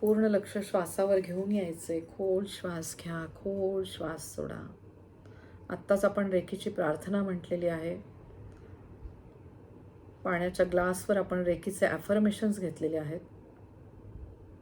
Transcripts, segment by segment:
पूर्ण लक्ष श्वासावर घेऊन यायचे. खोल श्वास घ्या खोल श्वास सोडा. आत्ताच आपण रेखीची प्रार्थना म्हटलेली आहे. पाण्याच्या ग्लासवर आपण रेखीचे ॲफर्मेशन्स घेतलेले आहेत.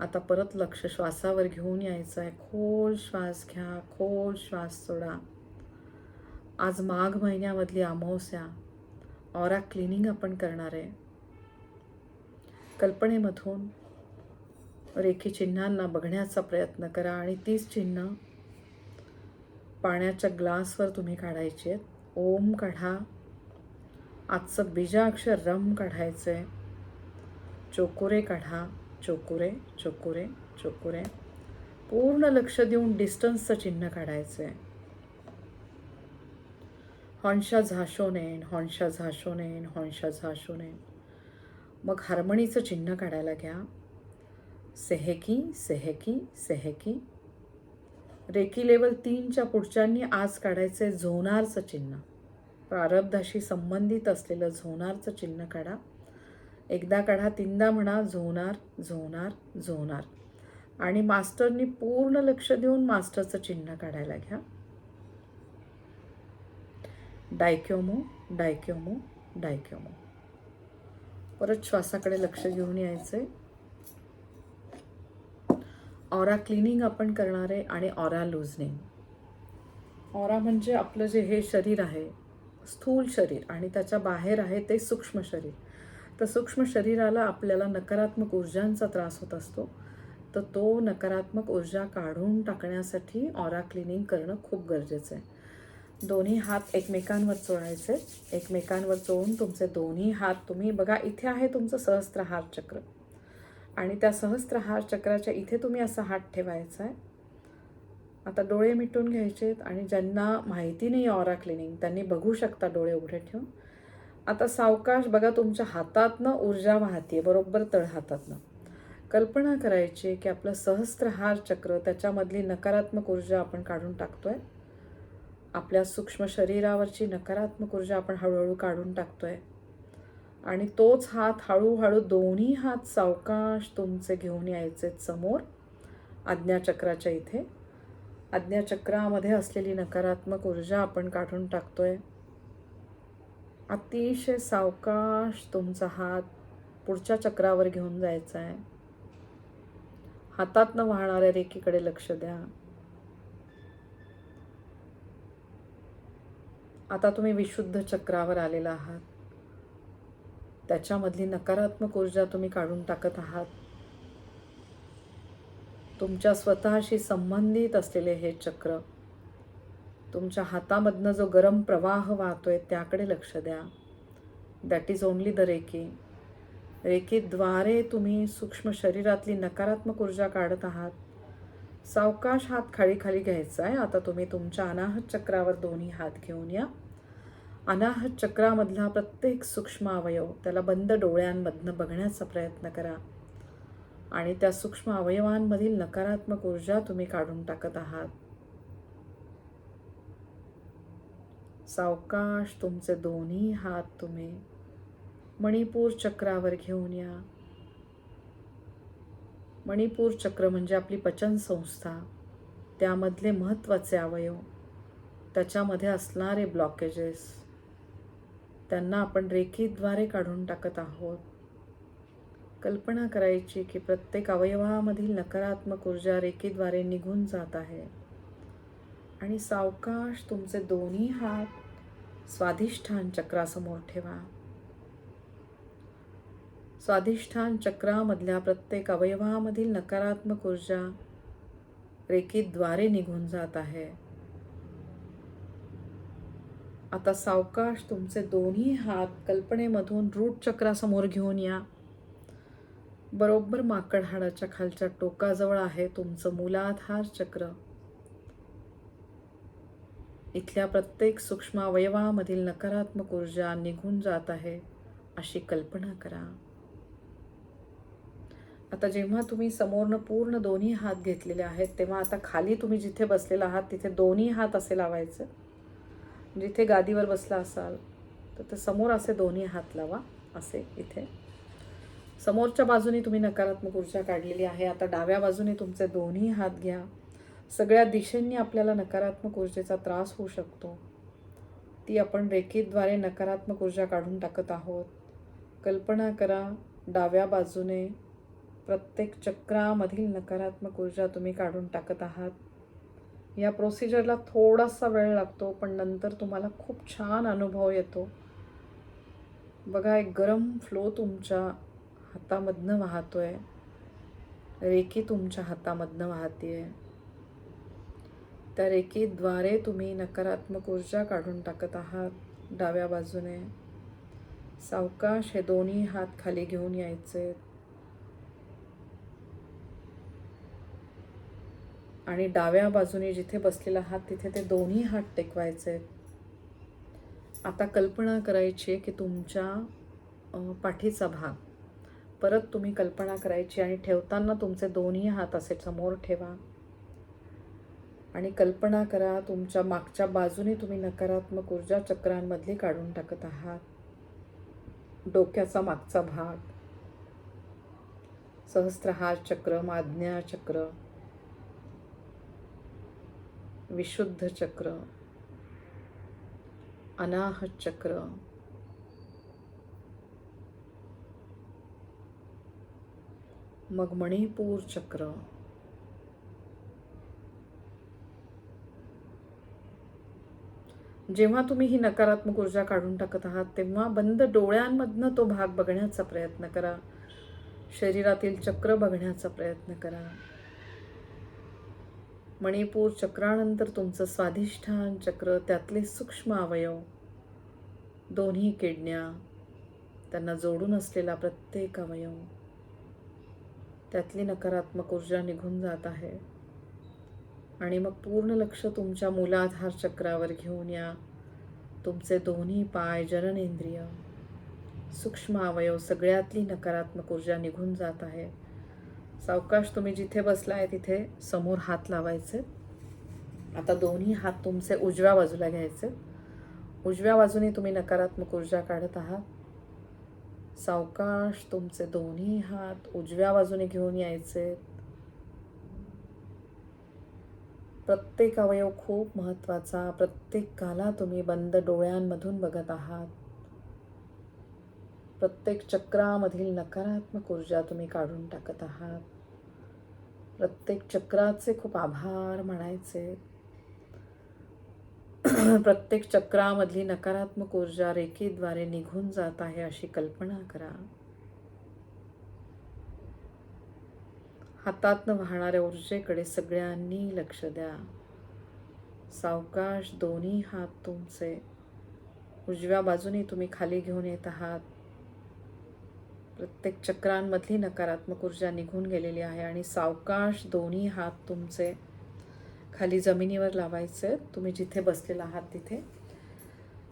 आता परत लक्ष श्वासावर घेऊन यायचं आहे. खोल श्वास घ्या खोल श्वास सोडा. आज माघ महिन्यामधली अमावस्या. ऑरा क्लिनिंग आपण करणार आहे. कल्पनेमधून रेखी चिन्हांना बघण्याचा प्रयत्न करा आणि तीच चिन्ह पाण्याच्या ग्लासवर तुम्ही काढायची आहेत. ओम काढा. आजचं बीजाक्षर रम काढायचं आहे चोकुरे काढा. चोकुरे चोकुरे चोकुरे. पूर्ण लक्ष देऊन डिस्टन्सचं चिन्ह काढायचं आहे हॉन्शा झाशोनेन हॉन्शा झाशोनेन हॉन्शा झाशोनेन. मग हार्मणीचं चिन्ह काढायला घ्या. सेहेकी सेहेकी सेहेकी. रेकी लेवल तीनच्या पुढच्यांनी आज काढायचे झोनारचं चिन्ह. प्रारब्धाशी संबंधित असलेलं झोनारचं चिन्ह काढा. एकदा काढा तीनदा म्हणा झोनार झोनार झोनार. आणि मास्टरनी पूर्ण लक्ष देऊन मास्टरचं चिन्ह काढायला घ्या. डायक्योमो डायक्योमो डायक्योमो. परत श्वासाकडे लक्ष घेऊन यायचं आहे ऑरा क्लिनिंग आपण करणार आहे आणि ऑरा लुझनिंग ऑरा म्हणजे आपलं जे हे शरीर आहे स्थूल शरीर आणि त्याच्या बाहेर आहे ते सूक्ष्म शरीर. तर सूक्ष्म शरीराला आपल्याला नकारात्मक ऊर्जांचा त्रास होत असतो. तर तो नकारात्मक ऊर्जा काढून टाकण्यासाठी ऑरा क्लिनिंग करणं खूप गरजेचं आहे. दोन्ही हात एकमेकांवर चोळायचे. एकमेकांवर चोळून तुमचे दोन्ही हात तुम्ही बघा इथे आहे तुमचं सहस्त्र हात चक्र. आणि त्या सहस्त्रहार चक्राच्या इथे तुम्ही असा हात ठेवायचा आहे आता डोळे मिटून घ्यायचेत आणि ज्यांना माहिती नाही ऑरा क्लिनिंग त्यांनी बघू शकता डोळे उघडे ठेवून. आता सावकाश बघा तुमच्या हातातनं ऊर्जा वाहते बरोबर तळहातातनं कल्पना करायची की आपलं सहस्त्रहार चक्र त्याच्यामधली नकारात्मक ऊर्जा आपण काढून टाकतोय. आपल्या सूक्ष्म शरीरावरची नकारात्मक ऊर्जा आपण हळूहळू काढून टाकतोय. आणि तोच हात हळूहळू दोन्ही हात सावकाश तुमचे घेऊन यायचे समोर आज्ञाचक्राच्या इथे. आज्ञाचक्रामध्ये असलेली नकारात्मक ऊर्जा आपण काढून टाकतोय. अतिशय सावकाश तुमचा हात पुढच्या चक्रावर घेऊन जायचा आहे हातातनं वाहणाऱ्या रेखीकडे लक्ष द्या. आता तुम्ही विशुद्ध चक्रावर आलेला आहात. त्याच्यामधली नकारात्मक ऊर्जा तुम्ही काढून टाकत आहात. तुमच्या स्वतःशी संबंधित असलेले हे चक्र तुमच्या हातामधनं जो गरम प्रवाह वाहतोय त्याकडे लक्ष द्या. That is only the reiki रेकीद्वारे तुम्ही सूक्ष्म शरीरातली नकारात्मक ऊर्जा काढत आहात. सावकाश हात खाली खाली घ्यायचा आहे. आता तुम्ही तुमच्या अनाहत चक्रावर दोन्ही हात घेऊन या. अनाहत चक्रामधला प्रत्येक सूक्ष्म अवयव त्याला बंद डोळ्यांमधनं बघण्याचा प्रयत्न करा. आणि त्या सूक्ष्म अवयवांमधील नकारात्मक ऊर्जा तुम्ही काढून टाकत आहात. सावकाश तुमचे दोन्ही हात तुम्ही मणिपूर चक्रावर घेऊन या. मणिपूर चक्र म्हणजे आपली पचन संस्था. त्यामधले महत्त्वाचे अवयव. त्याच्यामध्ये असणारे ब्लॉकेजेस. त्यांना आपण रेखीद्वारे काढून टाकत आहोत. कल्पना करायची की प्रत्येक अवयवामधील नकारात्मक ऊर्जा रेखीद्वारे निघून जात आहे. आणि सावकाश तुमचे दोन्ही हात स्वाधिष्ठान चक्रासमोर ठेवा. स्वाधिष्ठान चक्रामधल्या प्रत्येक अवयवामधील नकारात्मक ऊर्जा रेखीद्वारे निघून जात आहे. आता सावकाश तुमचे दोन्ही हात कल्पनेमधून रूट चक्रासमोर घेऊन या. बरोबर माकड हाडाच्या खालच्या टोकाजवळ आहे तुमचं मुलाधार चक्र. इथल्या प्रत्येक सूक्ष्म अवयवामधील नकारात्मक ऊर्जा निघून जात आहे अशी कल्पना करा. आता जेव्हा तुम्ही समोरनं पूर्ण दोन्ही हात घेतलेले आहेत तेव्हा आता खाली तुम्ही जिथे बसलेला आहात तिथे दोन्ही हात असे लावायचं. म्हणजे जिथे गादीवर बसला असाल तर ते समोर असे दोन्ही हात लावा असे इथे. समोरच्या बाजूने तुम्ही नकारात्मक ऊर्जा काढलेली आहे. आता डाव्या बाजूने तुमचे दोन्ही हात घ्या. सगळ्या दिशेंनी आपल्याला नकारात्मक ऊर्जेचा त्रास होऊ शकतो. ती आपण रेखीद्वारे नकारात्मक ऊर्जा काढून टाकत आहोत. कल्पना करा डाव्या बाजूने प्रत्येक चक्रामधील नकारात्मक ऊर्जा तुम्ही काढून टाकत आहात. या प्रोसिजरला थोडासा वेळ लागतो पण नंतर तुम्हाला खूप छान अनुभव येतो. बघा एक गरम फ्लो तुमच्या हातामधनं वाहतो आहे रेकी तुमच्या हातामधनं वाहतीये. त्या रेकीद्वारे तुम्ही नकारात्मक ऊर्जा काढून टाकत आहात डाव्या बाजूने. सावकाश हे दोन्ही हात खाली घेऊन यायचे आणि डाव्या बाजूने जिथे बसलेला आहात तिथे ते दोन्ही हात टेकवायचे. आता कल्पना करायची आहे की तुमच्या पाठीचा भाग. परत तुम्ही कल्पना करायची आणि ठेवताना तुमचे दोन्ही हात असे समोर ठेवा. आणि कल्पना करा तुमच्या मागच्या बाजूने तुम्ही नकारात्मक ऊर्जा चक्रांमधली काढून टाकत आहात. डोक्याचा मागचा भाग. सहस्त्रहार चक्र माज्ञा चक्र. विशुद्ध चक्र अनाहत चक्र मग मणिपूर चक्र जेव्हा तुम्ही ही नकारात्मक ऊर्जा काढून टाकत आहात तेव्हा बंद डोळ्यांमधनं तो भाग बघण्याचा प्रयत्न करा. शरीरातील चक्र बघण्याचा प्रयत्न करा. मणिपूर चक्रानंतर तुमचं स्वाधिष्ठान चक्र त्यातले सूक्ष्म अवयव. दोन्ही किडण्या त्यांना जोडून असलेला प्रत्येक अवयव त्यातली नकारात्मक ऊर्जा निघून जात आहे. आणि मग पूर्ण लक्ष तुमच्या मूलाधार चक्रावर घेऊन या. तुमचे दोन्ही पाय जननेंद्रिय सूक्ष्म अवयव सगळ्यातली नकारात्मक ऊर्जा निघून जात आहे. सावकाश तुम्ही जिथे बसलाय तिथे समोर हात लावायचे. आता दोन्ही हात तुमचे उजव्या बाजूला घ्यायचे. उजव्या बाजूने तुम्ही नकारात्मक ऊर्जा काढत आहात. सावकाश तुमचे दोन्ही हात उजव्या बाजूने घेऊन यायचे. प्रत्येक अवयव खूप महत्त्वाचा प्रत्येकाला तुम्ही बंद डोळ्यांमधून बघत आहात. प्रत्येक चक्रामधील नकारात्मक ऊर्जा तुम्ही काढून टाकत आहात. प्रत्येक चक्राचे खूप आभार म्हणायचे. प्रत्येक चक्रामधली नकारात्मक ऊर्जा रेखेद्वारे निघून जात आहे अशी कल्पना करा. हातातनं वाहणाऱ्या ऊर्जेकडे सगळ्यांनी लक्ष द्या. सावकाश दोन्ही हात तुमचे. उजव्या बाजूने तुम्ही खाली घेऊन येत आहात. प्रत्येक चक्रांमधली नकारात्मक ऊर्जा निघून गेलेली आहे आणि सावकाश दोन्ही हात तुमचे खाली जमिनीवर लावायचे. तुम्ही जिथे बसलेला आहात तिथे.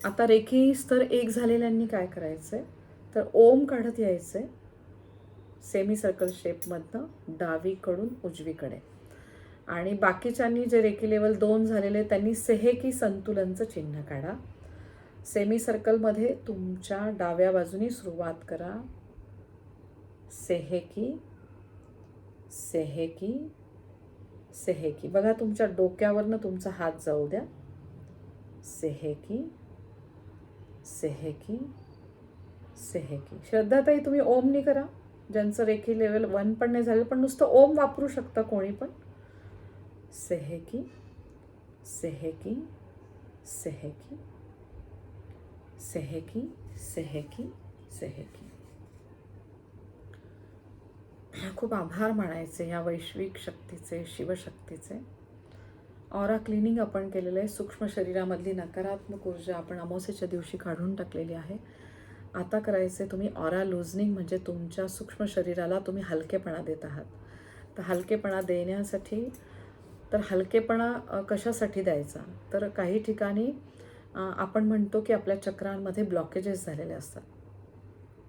आता रेखी स्तर एक झालेल्यांनी काय करायचं? तर ओम काढत यायचे. सेमी सर्कल शेपमधनं डावीकडून उजवीकडे. आणि बाकीच्यांनी जे रेकी लेवल दोन झालेले त्यांनी सेहेकी संतुलनचं चिन्ह काढा. सेमी सर्कलमध्ये तुमच्या डाव्या बाजूनी सुरुवात करा. सेहेकी सेहेकी सेहेकी. बघा तुमच्या डोक्यावरनं तुमचा हात जाऊ द्या. सेहेकी सेहेकी सेहेकी. श्रद्धाताई तुम्ही ओमनी करा. ज्यांचं रेखी लेवल वन पण नाही झालं पण नुसतं ओम वापरू शकता कोणी पण. सेहेकी सेहेकी सेहेकी सेहेकी सेहेकी सेहेकी. खूप आभार मानायचे या वैश्विक शक्तीचे शिवशक्तीचे. ऑरा क्लिनिंग आपण केलेलं आहे. सूक्ष्म शरीरामधली नकारात्मक ऊर्जा आपण अमावस्येच्या दिवशी काढून टाकलेली आहे. आता करायचे तुम्ही ऑरा लुझनिंग म्हणजे तुमच्या सूक्ष्म शरीराला तुम्ही हलकेपणा देत आहात. तर हलकेपणा देण्यासाठी तर हलकेपणा कशासाठी द्यायचा? तर काही ठिकाणी आपण म्हणतो की आपल्या चक्रांमध्ये ब्लॉकेजेस झालेले असतात.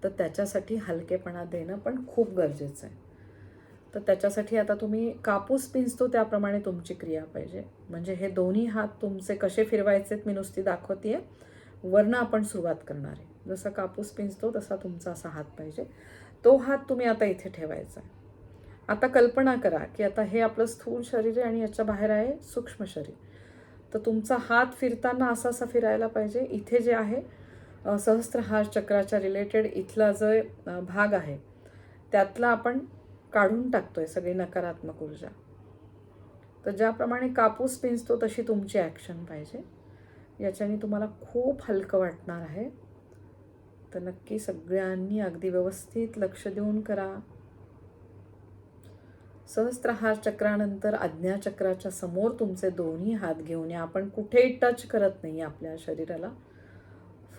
तर त्याच्यासाठी हलकेपणा देणं पण खूप गरजेचं आहे. तर त्याच्यासाठी आता तुम्ही कापूस पिंजतो त्याप्रमाणे तुमची क्रिया पाहिजे. म्हणजे हे दोन्ही हात तुमचे कसे फिरवायचेत मी नुसती दाखवते वरनं आपण सुरुवात करणार आहे. जसा कापूस पिंजतो तसा तुमचा असा हात पाहिजे. तो हात तुम्ही आता इथे ठेवायचा आहे. आता कल्पना करा की आता हे आपलं स्थूल शरीर आहे आणि याच्या बाहेर आहे सूक्ष्म शरीर. तर तुमचा हात फिरताना असा असा फिरायला पाहिजे. इथे जे आहे सहस्त्रहार चक्राच्या रिलेटेड इथला जो भाग आहे त्यातला आपण काढून टाकतोय सगळी नकारात्मक ऊर्जा. तर ज्याप्रमाणे कापूस पिंजतो तशी तुमची ॲक्शन पाहिजे. याच्याने तुम्हाला खूप हलकं वाटणार आहे. तर नक्की सगळ्यांनी अगदी व्यवस्थित लक्ष देऊन करा. सहस्त्रहार चक्रानंतर आज्ञाचक्राच्या समोर तुमचे दोन्ही हात घेऊन या. आपण कुठेही टच करत नाही आपल्या शरीराला.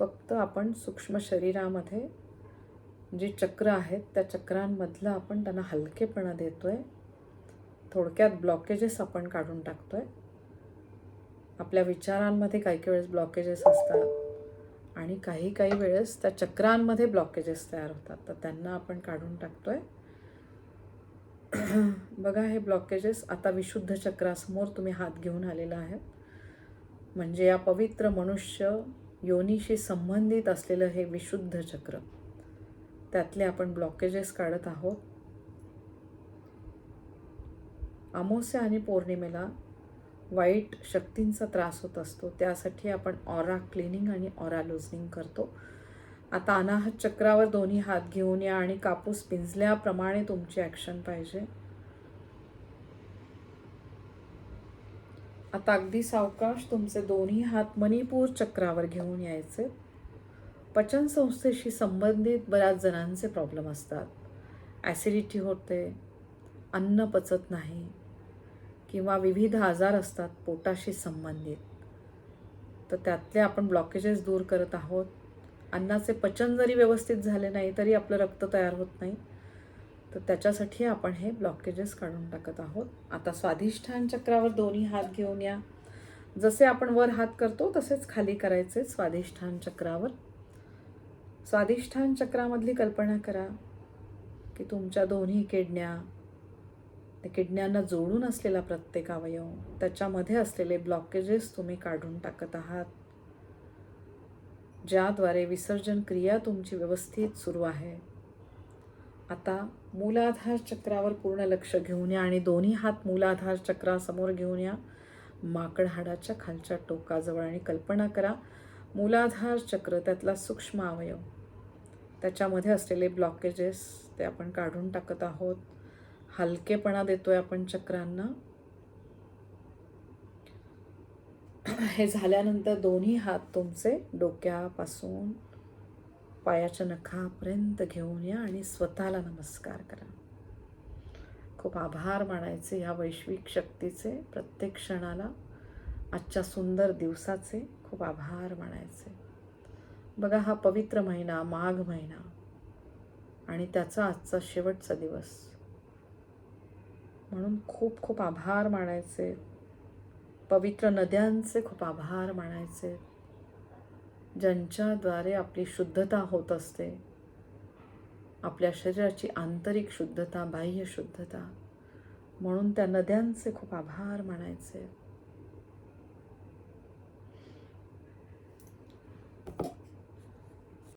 फक्त आपण सूक्ष्म शरीरामध्ये जी चक्र आहेत त्या चक्रांमधलं आपण त्यांना हलकेपणा देतो आहे थोडक्यात ब्लॉकेजेस आपण काढून टाकतो आहे आपल्या विचारांमध्ये काही काही वेळेस ब्लॉकेजेस असतात आणि काही काही वेळेस त्या चक्रांमध्ये ब्लॉकेजेस तयार होतात. तर त्यांना आपण काढून टाकतो आहे बघा हे ब्लॉकेजेस आता विशुद्ध चक्रासमोर तुम्ही हात घेऊन आलेला आहे. म्हणजे या पवित्र मनुष्य योनीशी संबंधित असलेलं हे विशुद्ध चक्र. त्यातले आपण ब्लॉकेजेस काढत आहोत. अमावस्या आणि पौर्णिमेला वाईट शक्तींचा त्रास होत असतो. त्यासाठी आपण ऑरा क्लिनिंग आणि ऑरा लुझनिंग करतो. आता अनाहत चक्रावर दोन्ही हात घेऊन या आणि कापूस पिंजल्याप्रमाणे तुमची ॲक्शन पाहिजे. आता अगदी सावकाश तुमचे दोन्ही हात मणिपूर चक्रावर घेऊन यायचे. पचन संस्थेशी संबंधित बऱ्याच जणांचे प्रॉब्लेम असतात. ॲसिडिटी होते अन्न पचत नाही किंवा विविध आजार असतात पोटाशी संबंधित. तर त्यातले आपण ब्लॉकेजेस दूर करत आहोत. अन्नाचे पचन जरी व्यवस्थित झाले नाही तरी आपलं रक्त तयार होत नाही. तर त्याच्यासाठी आपण हे ब्लॉकेजेस काढून टाकत आहोत. आता स्वाधिष्ठान चक्रावर दोन्ही हात घेऊन या. जसे आपण वर हात करतो तसेच खाली करायचे स्वाधिष्ठान चक्रावर. स्वाधिष्ठान चक्रामधली कल्पना करा की तुमच्या दोन्ही किडण्या त्या किडण्यांना जोडून असलेला प्रत्येक अवयव त्याच्यामध्ये असलेले ब्लॉकेजेस तुम्ही काढून टाकत आहात. ज्याद्वारे विसर्जन क्रिया तुमची व्यवस्थित सुरू आहे. आता मूलाधार चक्रावर पूर्ण लक्ष घेऊन या आणि दोन्ही हात मूलाधार चक्रासमोर घेऊन या. माकड हाडाच्या खालच्या टोकाजवळ आणि कल्पना करा मूलाधार चक्र त्यातला सूक्ष्म अवयव. त्याच्यामध्ये असलेले ब्लॉकेजेस ते आपण काढून टाकत आहोत. हलकेपणा देतोय आपण चक्रांना. हे झाल्यानंतर दोन्ही हात तुमचे डोक्यापासून पायाच्या नखापर्यंत घेऊन या आणि स्वतःला नमस्कार करा. खूप आभार मानायचे ह्या वैश्विक शक्तीचे प्रत्येक क्षणाला आजच्या सुंदर दिवसाचे खूप आभार मानायचे. बघा हा पवित्र महिना माघ महिना आणि त्याचा आजचा शेवटचा दिवस. म्हणून खूप खूप आभार मानायचे. पवित्र नद्यांचे खूप आभार मानायचे. ज्यांच्याद्वारे आपली शुद्धता होत असते. आपल्या शरीराची आंतरिक शुद्धता बाह्य शुद्धता. म्हणून त्या नद्यांचे खूप आभार मानायचे.